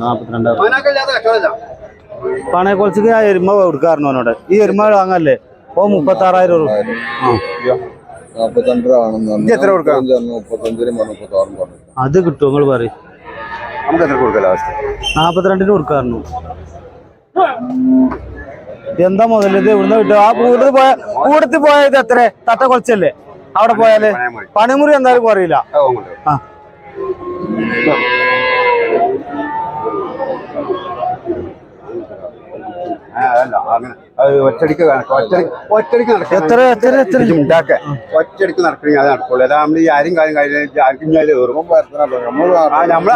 നാപ്പത്തിരണ്ട്. പണയെ കുറച്ച് ആ എരുമ കൊടുക്കാറുണ്ട് അവനോട് ഈ എരുമ വാങ്ങല്ലേ? ഓ മുപ്പത്തി ആറായിരം രൂപ അത് കിട്ടും നിങ്ങൾ പറയും. നമുക്ക് എത്ര കൊടുക്കാം ലാസ്റ്റ് നാപ്പത്തിരണ്ടിന് കൊടുക്കാറുണ്ട് എന്താ മുതലിത് ഇവിടുന്ന് കിട്ടും. ആ കൂടുതൽ പോയ കൂടുതൽ പോയത് എത്ര? തട്ട കുറച്ചല്ലേ അവിടെ പോയാൽ. പണിമുറി എന്തായാലും കുറയില്ല അങ്ങോട്ട് ആ. അതല്ല അങ്ങനെ അത് ഒറ്റടിക്ക് കണക്ക് ഒറ്റടിക്ക് ഒറ്റടിക്ക് എത്ര എത്ര എത്ര ഉണ്ടാക്കാൻ ഒറ്റടിക്ക് നടക്കണെങ്കിൽ അത് നടക്കുള്ളൂ അല്ല നമ്മൾ ഈ ആരും കാര്യം കഴിഞ്ഞാൽ ആർക്കും ഞാൻ നമ്മൾ.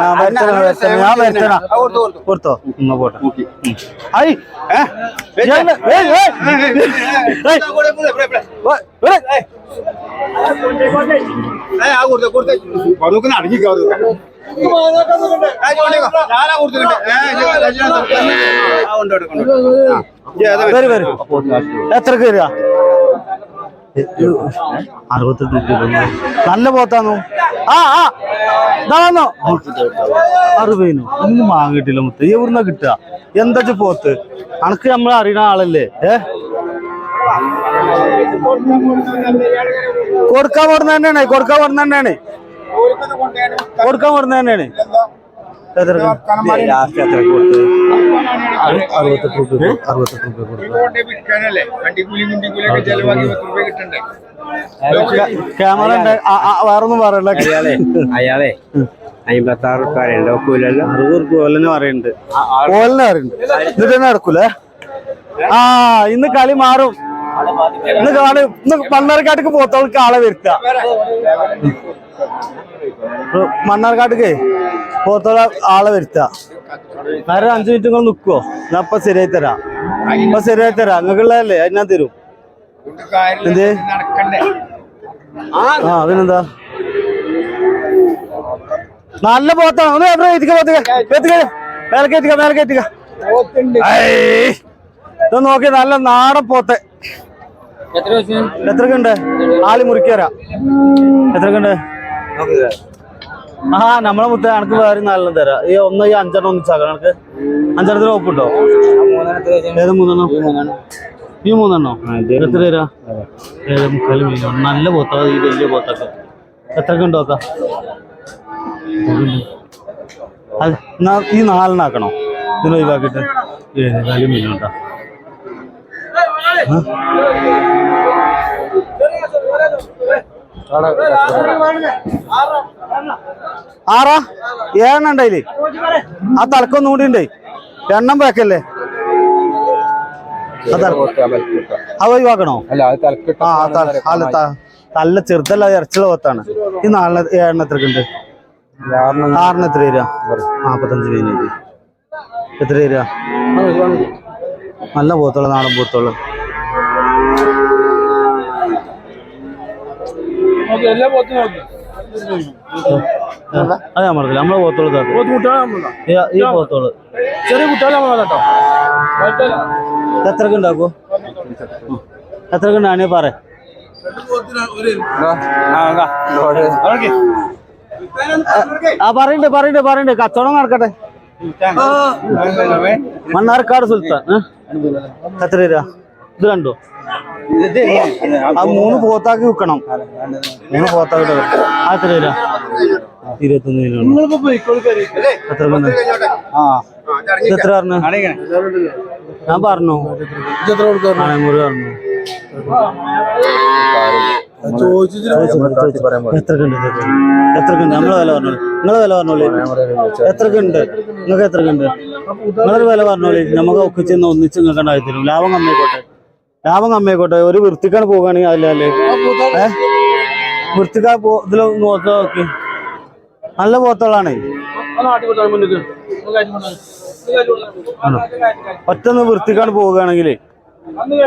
ഞാനാ കൊടുത്തിട്ടുണ്ട്. വരൂ, വരൂ. എത്ര അറുപത്തെട്ട് നല്ല പോത്താന്നു. ആ ആ. വന്നോ. അറുപതിനോ ഒന്നും വാങ്ങിട്ടില്ല മുത്ത്. എവിടുന്ന കിട്ടുക? എന്താ പോത്ത്? അനക്ക് നമ്മളെ അറിയണ ആളല്ലേ? ഏ? കൊടുക്കാൻ പോടുന്ന തന്നെയാണ്. കൊടുക്കാൻ പോടുന്ന തന്നെയാണ്. കൊടുക്കാൻ പോടുന്ന തന്നെയാണ്. ലാസ്റ്റ് എത്ര കൊടുത്ത്? അറു- അറുപത്തെട്ട് രൂപ അറുപത്തെട്ട് രൂപ കൊടുത്തു ക്യാമറ ഉണ്ട്. വേറൊന്നും പറയണ്ട. അയാളെ അമ്പത്തി ആറ് റുപ്യ കൂലല്ലോ അറുപത് റുപ്യ ഓലനെ പറയുന്നുണ്ട്. ഓലനെ പറയുന്നുണ്ട്. എന്നിട്ട് തന്നെ നടക്കൂലേ? ആ ഇന്ന് കളി മാറും. ഇന്ന് കാണും. ഇന്ന് മണ്ണാർക്കാട്ടിക്ക് പോത്തോൾക്ക് ആളെ വരുത്ത. മണ്ണാർക്കാട്ടിക്ക് പോത്തോളെ ആളെ വരുത്ത. വേറെ അഞ്ചു മിനിറ്റ് നിങ്ങൾ നിക്കുവോ? ഞാൻ ഇപ്പൊ ശരിയായി തരാം. ഇപ്പൊ ശരിയായി തരാം. നിങ്ങൾക്കുള്ളതല്ലേ അത് ഞാൻ തരും. എന്ത്? ആ അതിനെന്താ? നല്ല പോത്താണ് ഒന്ന് എവിടെ? എത്തിക്ക പോത്തുക എത്തിക്ക. മേലക്ക് എത്തിക്ക മേലക്ക് എത്തിക്ക. ഐ, ഇത് നോക്കി നല്ല നാടൻ എത്ര എത്രക്കുണ്ട്? ആളി മുറിക്കരാ എത്രക്കുണ്ട്? ആ നമ്മളെ മുത്ത കണക്ക് വേറെ നാലെണ്ണം തരാം. ഈ ഒന്ന് ഈ അഞ്ചെണ്ണം ഒന്നിച്ചാക്കാം. കണക്ക് അഞ്ചെണ്ണത്തിന് ഒപ്പുണ്ടോ ഏത് മൂന്നെണ്ണം? ഈ മൂന്നെണ്ണോ? എത്ര തരാ? ഏഴ് മുക്കാൽ മീനോ നല്ല പോത്താ ഈ വലിയ പോത്തൊക്കെ. എത്രക്ക് ഉണ്ടോ നോക്കാം അത് ഈ നാലെണ്ണാക്കണോ ഇതിന് ഒഴിവാക്കിയിട്ട്. ഏത് മീനോ കേട്ടോ ആറാ? ഏഴെണ്ണം ഉണ്ടായില്ലേ? ആ തലക്കൊന്നും കൂടി ഉണ്ട്. എണ്ണം പേക്കല്ലേ? അത് ഒഴിവാക്കണോ അല്ല അത് തലക്കിട്ട ആ തല- അല്ല നല്ല ചെറുതല്ല ഇറച്ചിയുള്ള പോത്താണ്. ഈ നാളിന് ഏഴെണ്ണ എത്ര ഉണ്ട്? ആറിന് എത്ര വരിക? നാപ്പത്തഞ്ച് രൂപ എത്ര വരിക? നല്ല പോത്തുള്ള നാടൻ പോത്തുള്ള. അത് ഞാൻ പറഞ്ഞില്ല നമ്മളെ പോത്തോൾ. ഈ- ഈ പോത്തോൾ ചെറിയ കുട്ടികളെ നമ്മളെ കേട്ടോ എത്രക്ക് ഉണ്ടാക്കൂ? എത്രക്ക് ഉണ്ടാണ് പറ. ആ പറയണ്ട് പറയണ്ട് പറയണ്ട്. കച്ചവടം നടക്കട്ടെ. മണ്ണാർക്കാട് സുൽത്താൻ? എത്ര രൂപ? ഇത് കണ്ടോ? ആ മൂന്ന് പോത്താക്കി വിൽക്കണം മൂന്ന് പോത്താക്കി ആ എത്ര വരാ? ഇരുപത്തൊന്ന് കിലോ എത്ര കൊണ്ട് ആ. എത്ര പറഞ്ഞു? ഞാൻ പറഞ്ഞു. നാണയമുറി പറഞ്ഞു. എത്രക്കുണ്ട് എത്രക്കുണ്ട് നമ്മളെ വില പറഞ്ഞോളൂ. നിങ്ങളെ വില പറഞ്ഞോളൂ. എത്രക്കുണ്ട് നിങ്ങൾക്ക് എത്രക്കുണ്ട് നിങ്ങളൊരു വില പറഞ്ഞോളൂ. നമുക്ക് ഒക്കിച്ചെന്ന് ഒന്നിച്ച് നിങ്ങൾക്ക് ഉണ്ടായി തരും ലാഭം കമ്മിയായിക്കോട്ടെ. ലാഭം കമ്മിയായിക്കോട്ടെ. ഒരു വൃത്തിക്കാണ് പോകുകയാണെങ്കിൽ അതിലല്ലേ ഏ? വൃത്തിക്കാ പോ ഇതിൽ നോക്കി നോക്കി. നല്ല പോത്തോളാണേ ആണോ? ഒറ്റന്ന് വൃത്തിക്കാണ് പോവുകയാണെങ്കിൽ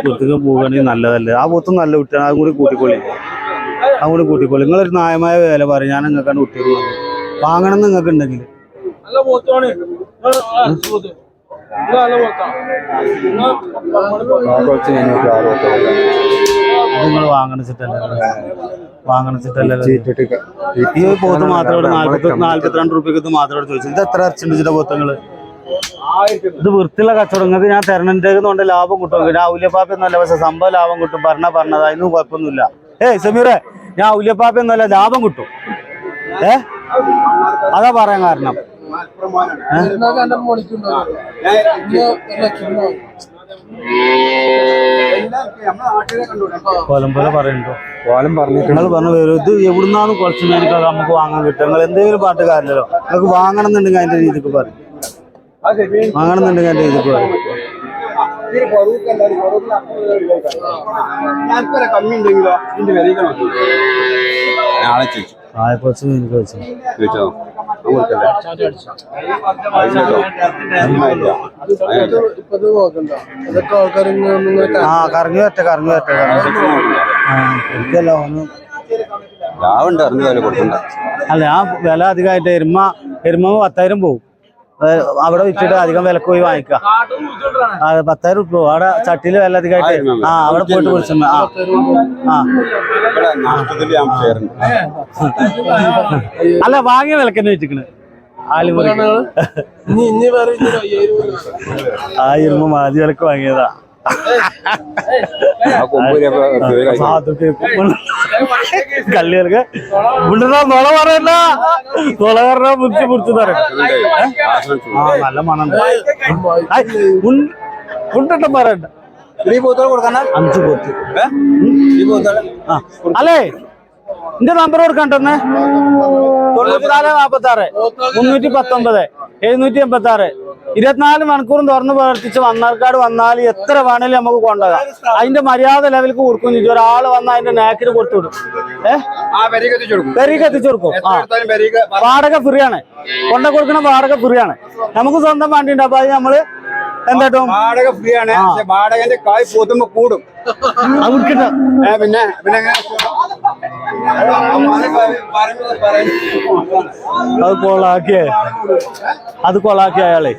വൃത്തിക്ക് പോവുകയാണെങ്കിൽ നല്ലതല്ലേ. ആ പോത്തും നല്ല കുട്ടിയാണ് അതും കൂടി കൂട്ടിക്കോളി. അതും കൂടി കൂട്ടിക്കോളി. നിങ്ങളൊരു നായമായ വില പറയും. ഞാൻ നിങ്ങൾക്കാണ് കുട്ടികൾ വാങ്ങണം നിങ്ങൾക്ക് ഉണ്ടെങ്കിൽ നിങ്ങൾ റുപ്യക്ക് ഇത് ഇത് എത്ര ഇത് വൃത്തിയുള്ള കച്ചവടം. നിങ്ങൾക്ക് ഞാൻ തെരഞ്ഞെടുക്കുന്നതുകൊണ്ട് ലാഭം കിട്ടും. ഞാൻ ഔല്യപ്പാപ്പ എന്നല്ല പക്ഷെ സംഭവം ലാഭം കിട്ടും. ഭരണ പറഞ്ഞത്. അതിനും കുഴപ്പമൊന്നുമില്ല. ഏയ് സമീറെ ഞാൻ ഔല്യപ്പാപ്പ എന്നല്ല ലാഭം കിട്ടും. ഏ? അതാ പറയാൻ കാരണം. കൊലമ്പല പറയുന്നുണ്ടോ? കോലം പറഞ്ഞു നിങ്ങൾ പറഞ്ഞു വരും ഇത് എവിടുന്നാണ് കുറച്ച് മേനിക്ക് നമുക്ക് വാങ്ങാൻ കിട്ടും നിങ്ങൾ എന്തെങ്കിലും പാട്ടുകാരില്ലല്ലോ. നിങ്ങൾക്ക് വാങ്ങണം എന്നുണ്ടെങ്കിൽ അതിന്റെ രീതിക്ക് പറയും. വാങ്ങണം എന്നുണ്ടെങ്കിൽ അതിന്റെ രീതിക്ക് പറയും. നാളെ ചോദിച്ചു. ആയപ്പോച്ച് എനിക്ക് വെച്ചു. ചോദിച്ചോ ആ കറങ്ങി വരട്ടെ കറങ്ങി വരട്ടെ കറങ്ങി വരട്ടെ. ആ എനിക്കല്ല ഓന് അല്ല ആ വില അധികമായിട്ട് എരുമ എരുമ പത്തായിരം പോവും. ഏ, അവിടെ വിറ്റിട്ട് അധികം വിലക്ക് പോയി വാങ്ങിക്കാം കാട്ടും ആ പത്തായിരം ഉപ്പ് അവിടെ ചട്ടിയിൽ വില അധികമായിട്ട് ആ അവിടെ പോയിട്ട് കുറിച്ചു ആ. അല്ല വാങ്ങിയ വിലക്ക് തന്നെ വെച്ചിക്കണ് ആലുമുറി ഇനി ഇനി വേറെ ഇനി രൂപ. ആ ഇരുമ്പ് മാതി വിലക്ക് വാങ്ങിയതാ. കള്ളികൾക്ക് മുണ്ടാ നുള പറയണ്ട. നുള പറഞ്ഞാ മുറിച്ച് മുറിച്ച് തരും. നല്ല മണുണ്ട് മുണ്ടിട്ടും പറയണ്ട. അഞ്ച് പോത്ത് അല്ലേ? എന്റെ നമ്പർ കൊടുക്കണ്ടെന്ന്? തൊണ്ണൂറ്റിനാല് നാപ്പത്തി ആറ് മുന്നൂറ്റി പത്തൊമ്പത് എഴുന്നൂറ്റി എൺപത്തി ആറ് ഇരുപത്തിനാല് മണിക്കൂറും തുറന്ന് പ്രവർത്തിച്ച് മണ്ണാർക്കാട് വന്നാൽ എത്ര വേണേലും നമുക്ക് കൊണ്ടുപോകാം. അതിന്റെ മര്യാദ ലെവലിൽ കൊടുക്കും ചോദിച്ചു ഒരാൾ വന്ന് അതിന്റെ നാക്കിന് കൊടുത്തു വിടും. പെരീക്ക് എത്തിച്ചു കൊടുക്കും. ആ. വാടക ഫ്രീ ആണ്. കൊണ്ട കൊടുക്കണ വാടക ഫ്രീ ആണ്. നമുക്ക് സ്വന്തം വണ്ടി ഉണ്ട്. അപ്പൊ അത് നമ്മൾ എന്താട്ടോ വാടക ഫ്രീ ആണ്. വാടകന്റെ കായ് പോത്തുമ്പോ കൂടും. പിന്നെ പിന്നെ? അത് കൊളാക്കിയേ. അത് കൊളാക്കിയ അയാളെ.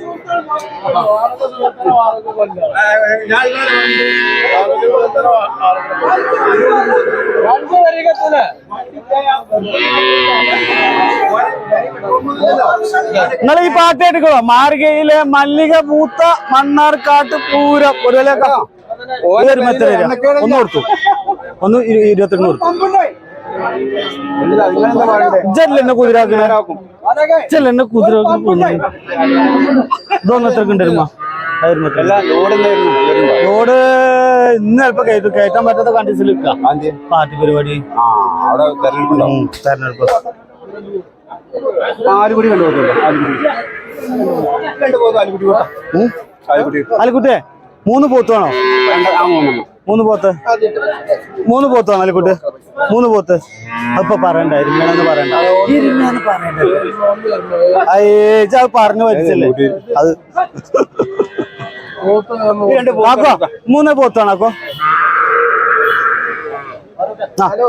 നിങ്ങൾ ഈ പാട്ട് എടുക്കണോ മാർഗയിലെ മല്ലിക പൂത്ത മണ്ണാർക്കാട്ട് പൂരം. ഒരു വിലക്ക ഒന്ന് കൊടുത്തു. ഒന്ന് ഇരു- ഇരുപത്തെട്ട് കൊടുത്തു. ഇജ്ജല്ലേ എന്നെ കുതിരാക്കണേ? ഇജ്ജല്ലേ എന്നെ കുതിരാക്കുന്ന ഇതൊന്നും എത്ര ഇന്ന് ചിലപ്പോ കയറ്റും കയറ്റാൻ പറ്റാത്ത കണ്ടീഷനിൽ പാർട്ടി പരിപാടി. തെരഞ്ഞെടുപ്പ്. ആലുകുടി കണ്ടുപോകും മൂന്ന് പോത്ത് വേണോ? മൂന്ന് പോത്ത്? മൂന്ന് പോത്ത് വേണോ അലിക്കുട്ടി മൂന്ന് പോത്ത്. അപ്പൊ പറയണ്ട ഇരുമേണെന്ന് പറയണ്ട. ഇരുമ്യാന്ന് പറയണ്ട. അയ്യേച്ച അത് പറഞ്ഞു വരച്ചല്ലേ അത് ആക്കോ മൂന്ന് പോത്ത് ആക്കോ അപ്പൊ?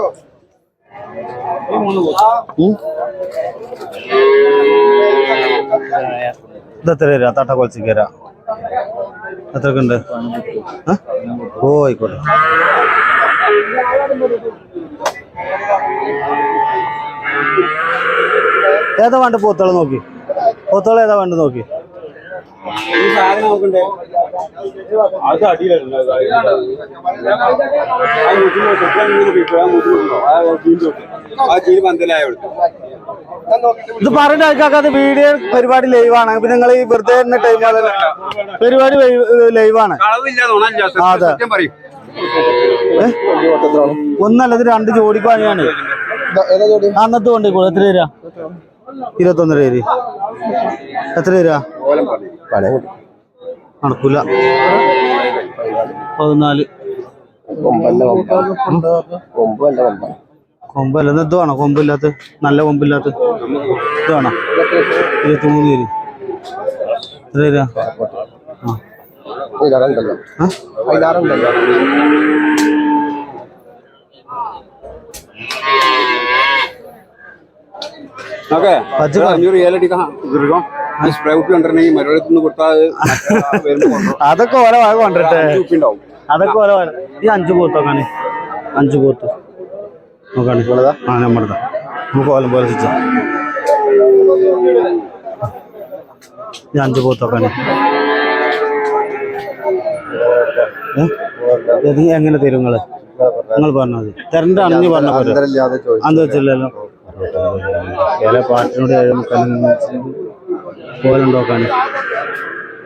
ഉം. ഇതെത്ര തരാ? തട്ട കൊളച്ചിക്ക് തരാ. എത്രക്ക് ഉണ്ട് ഓ ആയിക്കോട്ടെ. ഏതാ വേണ്ട പോത്തോളെ നോക്കി? പോത്തോളെ ഏതാ വേണ്ട നോക്കി? ആ ചീര് പന്തലായ ഇത് പറഞ്ഞ ആൾക്കാക്കത് വീഡിയോ പരിപാടി ലൈവാണ് പിന്നെ നിങ്ങൾ ഈ വെറുതെ ഇരുന്ന പരിപാടി ലൈവാണ് അതെ. ഒന്നല്ലത് ഒന്നല്ല ഇത് രണ്ട് ജോഡിക്ക് വാങ്ങിയാണ് അന്നത്തെ ജോഡി അന്നത്തെ കൊണ്ടേക്കോളൂ എത്ര തരാ? ഇരുപത്തൊന്നര പേര് എത്ര തരാ? നടക്കൂല. പതിനാല്. ഒമ്പല്ല ഒമ്പല്ല കൊമ്പ കൊമ്പല്ല ഇത് വേണോ കൊമ്പില്ലാത്ത നല്ല കൊമ്പില്ലാത്ത ഇത് വേണോ ഇരുപത്തിമൂന്ന് പേര് എത്ര ആ. കൊണ്ടുവരും. അതൊക്കെ ഓരോ ഭാഗം കൊണ്ടിട്ട് അതൊക്കെ ഓരോ ഈ അഞ്ചു പോത്തോക്കാണ് അഞ്ചു പോത്ത് നമ്മുടെ നമുക്ക് കോലം പോലെ വെച്ചാ ഇത് അഞ്ച് പോത്തൊക്കെയാണ്. ഇത് എങ്ങനെ തരും നിങ്ങൾ? നിങ്ങൾ പറഞ്ഞാൽ മതി. തരണ്ട അണിഞ്ഞ് പറഞ്ഞ പോലെ അന്ത് വെച്ചില്ലല്ലോ ചില പാട്ടിനോട് പോലുണ്ടോക്കാൻ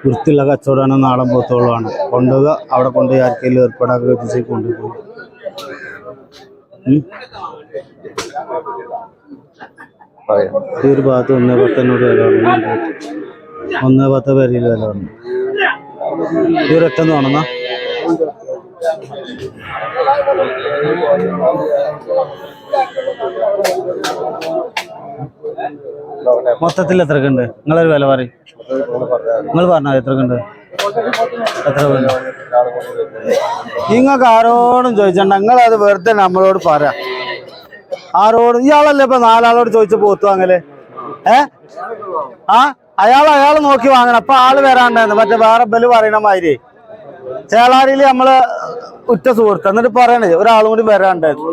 വൃത്തിയുള്ള കച്ചവടമാണ് നാടൻ പോത്തോളമാണ് കൊണ്ടുപോവുക അവിടെ കൊണ്ടുപോയി ആർക്കെങ്കിലും ഏർപ്പാടാക്കുക കൊണ്ടുപോകും. ഒരു ഭാഗത്ത് ഒന്നേ പത്തനോട് വില പറഞ്ഞു ഒന്നേ പത്ത് പേരിൽ വില പറഞ്ഞു ഈ ഒരു ഒറ്റ വേണമെന്നാ മൊത്തത്തിൽ എത്രക്ക് ഉണ്ട് നിങ്ങളൊരു വില പറയും. നിങ്ങൾ പറഞ്ഞോ എത്രക്ക് ഉണ്ട് എത്ര നിങ്ങൾക്ക് ആരോടും ചോദിച്ചണ്ട നിങ്ങളത് വെറുതെ നമ്മളോട് പറയാം ആരോടും ഇയാളല്ലേ ഇപ്പൊ നാലാളോട് ചോദിച്ചപ്പോ പോത്തു വാങ്ങൽ? ഏ? ആ? അയാൾ അയാൾ നോക്കി വാങ്ങണം. അപ്പൊ ആൾ വരാണ്ടായിരുന്നു. മറ്റേ വേറെ ബൽ പറയണ മാതിരി. ചേളാരിയിൽ നമ്മൾ ഉറ്റ സുഹൃത്ത്. എന്നിട്ട് പറയണേ ഒരാളും കൂടി വരാണ്ടായിരുന്നു.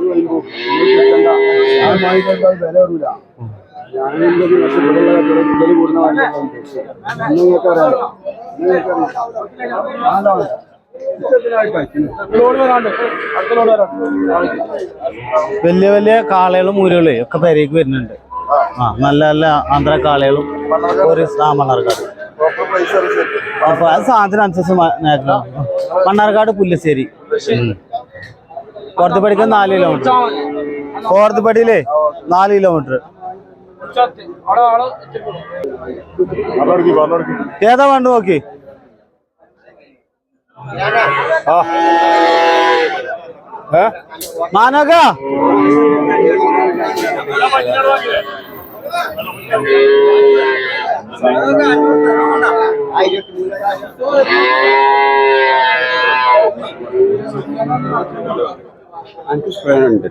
വലിയ വലിയ കാളകളും മുരുകളും ഒക്കെ പെരേക്ക് വരുന്നുണ്ട്. ആ നല്ല നല്ല ആന്ധ്ര കാളകളും ഒരു മണ്ണാർക്കാട് അപ്പൊ അത് സാധനം അനുസരിച്ച്. മണ്ണാർക്കാട് പുല്ലശ്ശേരി. കോർത്തിപ്പടിക്ക് നാല് കിലോമീറ്റർ. കോർത്തിപ്പടിയിലേ നാല് കിലോമീറ്റർ. ഏതാ വേണ്ട നോക്കി? മാനക എനിക്ക് സ്പ്രേ ഉണ്ട്